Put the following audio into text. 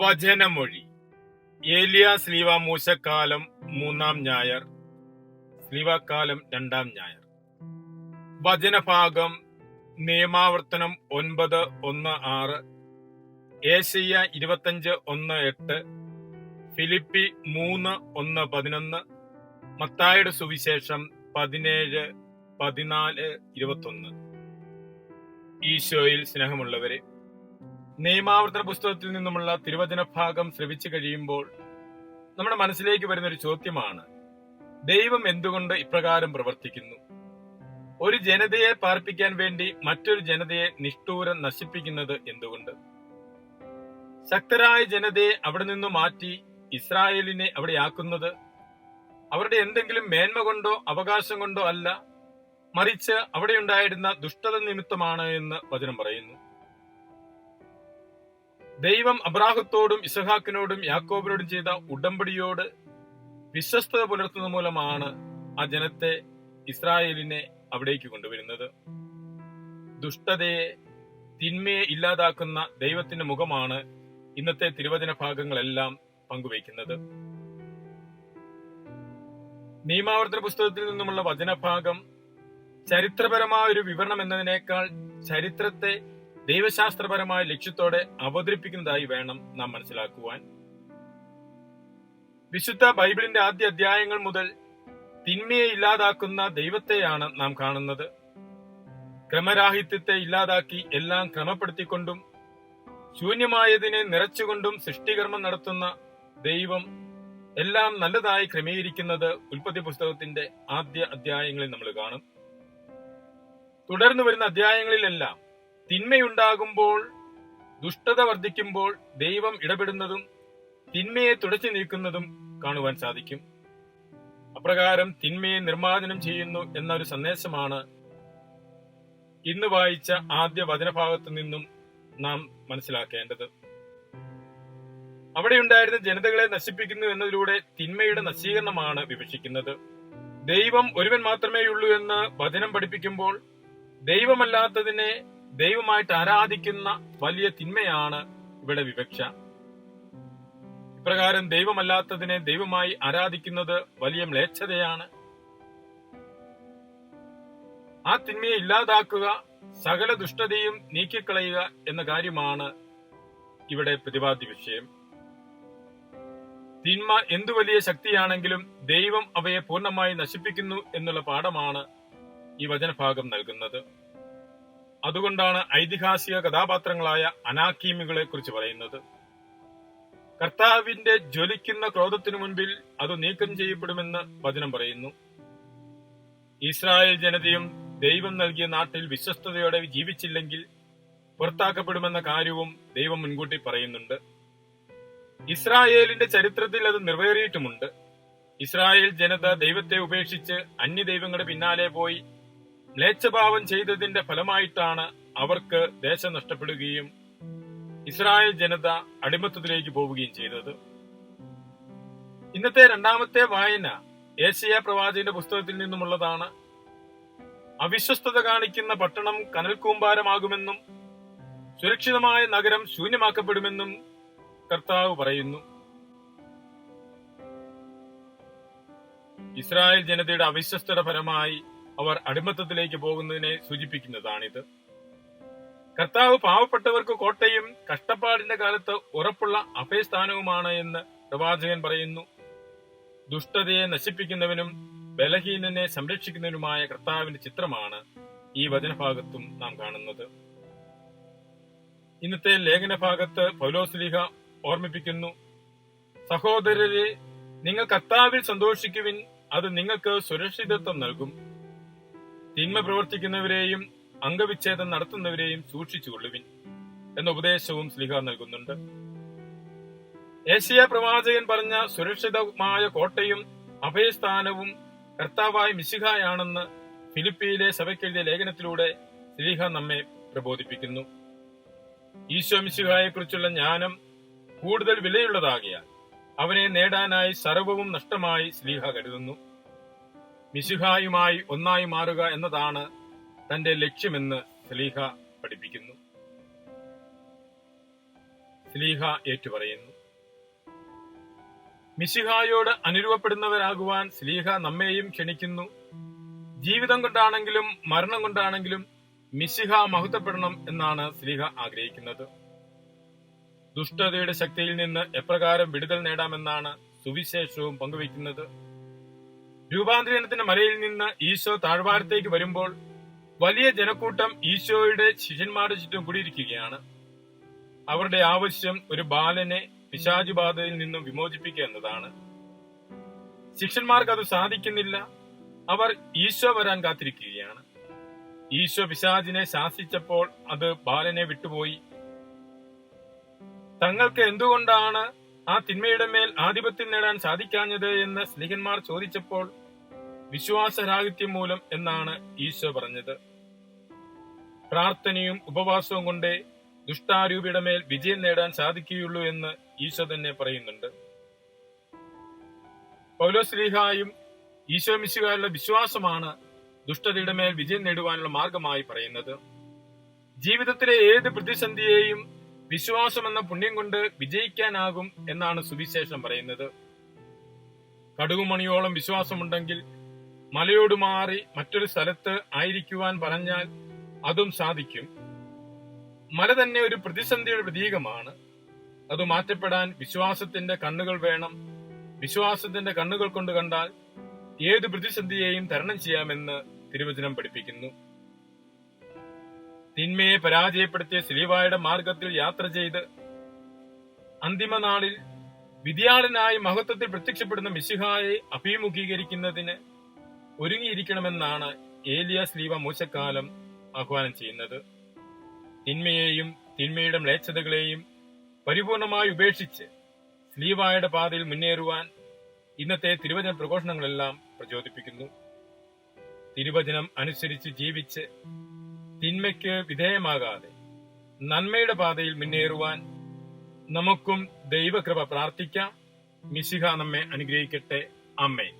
വചനമൊഴി. ഏലിയ സ്ലീവ മൂശക്കാലം മൂന്നാം ഞായർ സ്ലീവക്കാലം രണ്ടാം ഞായർ. വചനഭാഗം നിയമാവർത്തനം ഒൻപത് ഒന്ന് ആറ് ഏഷ്യ ഇരുപത്തഞ്ച് ഒന്ന് എട്ട് ഫിലിപ്പി മൂന്ന് ഒന്ന് പതിനൊന്ന് മത്തായുടെ സുവിശേഷം പതിനേഴ് പതിനാല് ഇരുപത്തൊന്ന്. ഈശോയിൽ സ്നേഹമുള്ളവരെ നിയമാവർത്തന പുസ്തകത്തിൽ നിന്നുമുള്ള തിരുവചന ഭാഗം ശ്രവിച്ചു കഴിയുമ്പോൾ നമ്മുടെ മനസ്സിലേക്ക് വരുന്ന ഒരു ചോദ്യമാണ് ദൈവം എന്തുകൊണ്ട് ഇപ്രകാരം പ്രവർത്തിക്കുന്നു? ഒരു ജനതയെ പാർപ്പിക്കാൻ വേണ്ടി മറ്റൊരു ജനതയെ നിഷ്ഠൂരം നശിപ്പിക്കുന്നത് എന്തുകൊണ്ട്? ശക്തരായ ജനതയെ അവിടെ നിന്ന് മാറ്റി ഇസ്രായേലിനെ അവിടെയാക്കുന്നത് അവരുടെ എന്തെങ്കിലും മേന്മ കൊണ്ടോ അവകാശം കൊണ്ടോ അല്ല മറിച്ച് അവിടെയുണ്ടായിരുന്ന ദുഷ്ടത നിമിത്തമാണ് എന്ന് വചനം പറയുന്നു. ദൈവം അബ്രാഹത്തോടും ഇസഹാക്കിനോടും യാക്കോബിനോടും ചെയ്ത ഉടമ്പടിയോട് വിശ്വസ്തത പുലർത്തുന്ന മൂലമാണ് ആ ജനത്തെ ഇസ്രായേലിനെ അവിടേക്ക് കൊണ്ടുവരുന്നത്. ദുഷ്ടതയെ തിന്മയെ ഇല്ലാതാക്കുന്ന ദൈവത്തിന്റെ മുഖമാണ് ഇന്നത്തെ തിരുവചന ഭാഗങ്ങളെല്ലാം പങ്കുവയ്ക്കുന്നത്. നിയമാവർത്തന പുസ്തകത്തിൽ നിന്നുമുള്ള വചനഭാഗം ചരിത്രപരമായ ഒരു വിവരണം എന്നതിനേക്കാൾ ചരിത്രത്തെ ദൈവശാസ്ത്രപരമായ ലക്ഷ്യത്തോടെ അവതരിപ്പിക്കുന്നതായി വേണം നാം മനസ്സിലാക്കുവാൻ. വിശുദ്ധ ബൈബിളിന്റെ ആദ്യ അധ്യായങ്ങൾ മുതൽ തിന്മയെ ഇല്ലാതാക്കുന്ന ദൈവത്തെയാണ് നാം കാണുന്നത്. ക്രമരാഹിത്യത്തെ ഇല്ലാതാക്കി എല്ലാം ക്രമപ്പെടുത്തിക്കൊണ്ടും ശൂന്യമായതിനെ നിറച്ചുകൊണ്ടും സൃഷ്ടികർമ്മം നടത്തുന്ന ദൈവം എല്ലാം നല്ലതായി ക്രമീകരിക്കുന്നത് ഉൽപ്പത്തി പുസ്തകത്തിന്റെ ആദ്യ അധ്യായങ്ങളിൽ നമ്മൾ കാണും. തുടർന്ന് വരുന്ന അധ്യായങ്ങളിലെല്ലാം തിന്മയുണ്ടാകുമ്പോൾ ദുഷ്ടത വർദ്ധിക്കുമ്പോൾ ദൈവം ഇടപെടുന്നതും തിന്മയെ തുടച്ചു നീക്കുന്നതും കാണുവാൻ സാധിക്കും. അപ്രകാരം തിന്മയെ നിർമ്മാർജനം ചെയ്യുന്നു എന്നൊരു സന്ദേശമാണ് ഇന്ന് വായിച്ച ആദ്യ വചനഭാഗത്തു നിന്നും നാം മനസ്സിലാക്കേണ്ടത്. അവിടെ ഉണ്ടായിരുന്ന ജനതകളെ നശിപ്പിക്കുന്നു എന്നതിലൂടെ തിന്മയുടെ നശീകരണമാണ് വിവക്ഷിക്കുന്നത്. ദൈവം ഒരുവൻ മാത്രമേ ഉള്ളൂ എന്ന് വചനം പഠിപ്പിക്കുമ്പോൾ ദൈവമല്ലാത്തതിനെ ദൈവമായിട്ട് ആരാധിക്കുന്ന വലിയ തിന്മയാണ് ഇവിടെ വിവക്ഷ. ഇപ്രകാരം ദൈവമല്ലാത്തതിനെ ദൈവമായി ആരാധിക്കുന്നത് വലിയ മ്ലേച്ഛതയാണ്. ആ തിന്മയെ ഇല്ലാതാക്കുക സകല ദുഷ്ടതയും നീക്കിക്കളയുക എന്ന കാര്യമാണ് ഇവിടെ പ്രതിപാദ്യ വിഷയം. തിന്മ എന്തു വലിയ ശക്തിയാണെങ്കിലും ദൈവം അവയെ പൂർണമായി നശിപ്പിക്കുന്നു എന്നുള്ള പാഠമാണ് ഈ വചനഭാഗം നൽകുന്നത്. അതുകൊണ്ടാണ് ഐതിഹാസിക കഥാപാത്രങ്ങളായ അനാക്കീമികളെ കുറിച്ച് പറയുന്നത്. കർത്താവിന്റെ ജ്വലിക്കുന്ന ക്രോധത്തിനു മുൻപിൽ അത് നീക്കം ചെയ്യപ്പെടുമെന്ന് വചനം പറയുന്നു. ഇസ്രായേൽ ജനതയും ദൈവം നൽകിയ നാട്ടിൽ വിശ്വസ്തയോടെ ജീവിച്ചില്ലെങ്കിൽ പുറത്താക്കപ്പെടുമെന്ന കാര്യവും ദൈവം മുൻകൂട്ടി പറയുന്നുണ്ട്. ഇസ്രായേലിന്റെ ചരിത്രത്തിൽ അത് നിറവേറിയിട്ടുമുണ്ട്. ഇസ്രായേൽ ജനത ദൈവത്തെ ഉപേക്ഷിച്ച് അന്യ ദൈവങ്ങളുടെ പിന്നാലെ പോയി മ്ലേച്ഛഭാവം ചെയ്തതിന്റെ ഫലമായിട്ടാണ് അവർക്ക് ദേശം നഷ്ടപ്പെടുകയും ഇസ്രായേൽ ജനത അടിമത്തത്തിലേക്ക് പോവുകയും ചെയ്തത്. ഇന്നത്തെ രണ്ടാമത്തെ വായന ഏഷ്യ പ്രവാചകന്റെ പുസ്തകത്തിൽ നിന്നുമുള്ളതാണ്. അവിശ്വസ്തത കാണിക്കുന്ന പട്ടണം കനൽക്കൂമ്പാരമാകുമെന്നും സുരക്ഷിതമായ നഗരം ശൂന്യമാക്കപ്പെടുമെന്നും കർത്താവ് പറയുന്നു. ഇസ്രായേൽ ജനതയുടെ അവിശ്വസ്തത ഫലമായി അവർ അടിമത്തത്തിലേക്ക് പോകുന്നതിനെ സൂചിപ്പിക്കുന്നതാണിത്. കർത്താവ് പാവപ്പെട്ടവർക്ക് കോട്ടയും കഷ്ടപ്പാടിന്റെ കാലത്ത് ഉറപ്പുള്ള അഭയസ്ഥാനവുമാണ് എന്ന് പ്രവാചകൻ പറയുന്നു. ദുഷ്ടതയെ നശിപ്പിക്കുന്നവനും ബലഹീനനെ സംരക്ഷിക്കുന്നതിനുമായ കർത്താവിന്റെ ചിത്രമാണ് ഈ വചനഭാഗത്തും നാം കാണുന്നത്. ഇന്നത്തെ ലേഖനഭാഗത്ത് പൗലോസ്ലിഹ ഓർമ്മിപ്പിക്കുന്നു സഹോദരരെ നിങ്ങൾ കർത്താവിൽ സന്തോഷിക്കുവിൻ അത് നിങ്ങൾക്ക് സുരക്ഷിതത്വം നൽകും. തിന്മ പ്രവർത്തിക്കുന്നവരെയും അംഗവിച്ഛേദം നടത്തുന്നവരെയും സൂക്ഷിച്ചുകൊള്ളുവിൻ എന്ന ഉപദേശവും സ്ലിഹ നൽകുന്നുണ്ട്. ഏഷ്യ പ്രവാചകൻ പറഞ്ഞ സുരക്ഷിതമായ കോട്ടയും അഭയസ്ഥാനവും കർത്താവായ മിശിഹായാണെന്ന് ഫിലിപ്പിയിലെ സഭയ്ക്കെഴുതിയ ലേഖനത്തിലൂടെ സ്ലിഹ നമ്മെ പ്രബോധിപ്പിക്കുന്നു. ഈശോ മിശിഹായെ കുറിച്ചുള്ള ജ്ഞാനം കൂടുതൽ വിലയുള്ളതാകിയാൽ അവനെ നേടാനായി സർവവും നഷ്ടമായി സ്ലീഹ കരുതുന്നു. മിശിഹായുമായി ഒന്നായി മാറുക എന്നതാണ് തന്റെ ലക്ഷ്യമെന്ന് സ്ലീഹ പഠിപ്പിക്കുന്നു. സ്ലീഹ ഏറ്റുപറയുന്നു. മിശിഹായോട് അനുരൂപപ്പെടുന്നവരാകുവാൻ സ്ലീഹ നമ്മെയും ക്ഷണിക്കുന്നു. ജീവിതം കൊണ്ടാണെങ്കിലും മരണം കൊണ്ടാണെങ്കിലും മിശിഹ മഹത്വപ്പെടണം എന്നാണ് സ്ലീഹ ആഗ്രഹിക്കുന്നത്. ദുഷ്ടതയുടെ ശക്തിയിൽ നിന്ന് എപ്രകാരം വിടുതൽ നേടാമെന്നാണ് സുവിശേഷവും പങ്കുവയ്ക്കുന്നത്. രൂപാന്തരീകരണത്തിന്റെ മലയിൽ നിന്ന് ഈശോ താഴ്വാരത്തേക്ക് വരുമ്പോൾ വലിയ ജനക്കൂട്ടം ഈശോയുടെ ശിഷ്യന്മാരുടെ ചുറ്റും കൂടിയിരിക്കുകയാണ്. അവരുടെ ആവശ്യം ഒരു ബാലനെ പിശാചുബാധയിൽ നിന്നും വിമോചിപ്പിക്കുക എന്നതാണ്. ശിഷ്യന്മാർക്ക് അത് സാധിക്കുന്നില്ല. അവർ ഈശോ വരാൻ കാത്തിരിക്കുകയാണ്. ഈശോ പിശാചിനെ ശാസിച്ചപ്പോൾ അത് ബാലനെ വിട്ടുപോയി. തങ്ങൾക്ക് എന്തുകൊണ്ടാണ് ആ തിന്മയുടെ മേൽ ആധിപത്യം നേടാൻ സാധിക്കാഞ്ഞത് എന്ന് സ്നേഹന്മാർ ചോദിച്ചപ്പോൾ വിശ്വാസരാഹിത്യം മൂലം എന്നാണ് ഈശോ പറഞ്ഞത്. പ്രാർത്ഥനയും ഉപവാസവും കൊണ്ടേ ദുഷ്ടാരൂപിയുടെ മേൽ വിജയം നേടാൻ സാധിക്കുകയുള്ളൂ എന്ന് ഈശോ തന്നെ പറയുന്നുണ്ട്. പൗലോസ്ലീഹായും ഈശോ മിശുകാരുടെ വിശ്വാസമാണ് ദുഷ്ടതയുടെ മേൽ വിജയം നേടുവാനുള്ള മാർഗമായി പറയുന്നത്. ജീവിതത്തിലെ ഏത് പ്രതിസന്ധിയെയും വിശ്വാസം എന്ന പുണ്യം കൊണ്ട് വിജയിക്കാനാകും എന്നാണ് സുവിശേഷം പറയുന്നത്. കടുകുമണിയോളം വിശ്വാസമുണ്ടെങ്കിൽ മലയോട് മാറി മറ്റൊരു സ്ഥലത്ത് ആയിരിക്കുവാൻ പറഞ്ഞാൽ അതും സാധിക്കും. മല തന്നെ ഒരു പ്രതിസന്ധിയുടെ പ്രതീകമാണ്. അത് മാറ്റപ്പെടാൻ വിശ്വാസത്തിന്റെ കണ്ണുകൾ വേണം. വിശ്വാസത്തിന്റെ കണ്ണുകൾ കൊണ്ട് കണ്ടാൽ ഏത് പ്രതിസന്ധിയെയും തരണം ചെയ്യാമെന്ന് തിരുവചനം പഠിപ്പിക്കുന്നു. തിന്മയെ പരാജയപ്പെടുത്തിയ ശ്രീവായുടെ മാർഗത്തിൽ യാത്ര ചെയ്ത് അന്തിമ നാളിൽ വിദ്യാളനായി മഹത്വത്തിൽ പ്രത്യക്ഷപ്പെടുന്ന മിശിഹായെ അഭിമുഖീകരിക്കുന്നതിന് ഒരുങ്ങിയിരിക്കണമെന്നാണ് ഏലിയ സ്ലീവ മൂശക്കാലം ആഹ്വാനം ചെയ്യുന്നത്. തിന്മയെയും തിന്മയുടെ മ്ലേച്ഛതകളെയും പരിപൂർണമായി ഉപേക്ഷിച്ച് സ്ലീവായുടെ പാതയിൽ മുന്നേറുവാൻ ഇന്നത്തെ തിരുവചന പ്രഘോഷണങ്ങളെല്ലാം പ്രചോദിപ്പിക്കുന്നു. തിരുവചനം അനുസരിച്ച് ജീവിച്ച് തിന്മയ്ക്ക് വിധേയമാകാതെ നന്മയുടെ പാതയിൽ മുന്നേറുവാൻ നമുക്കും ദൈവകൃപ പ്രാർത്ഥിക്കാം. മിശിഹ നമ്മെ അനുഗ്രഹിക്കട്ടെ. അമ്മേ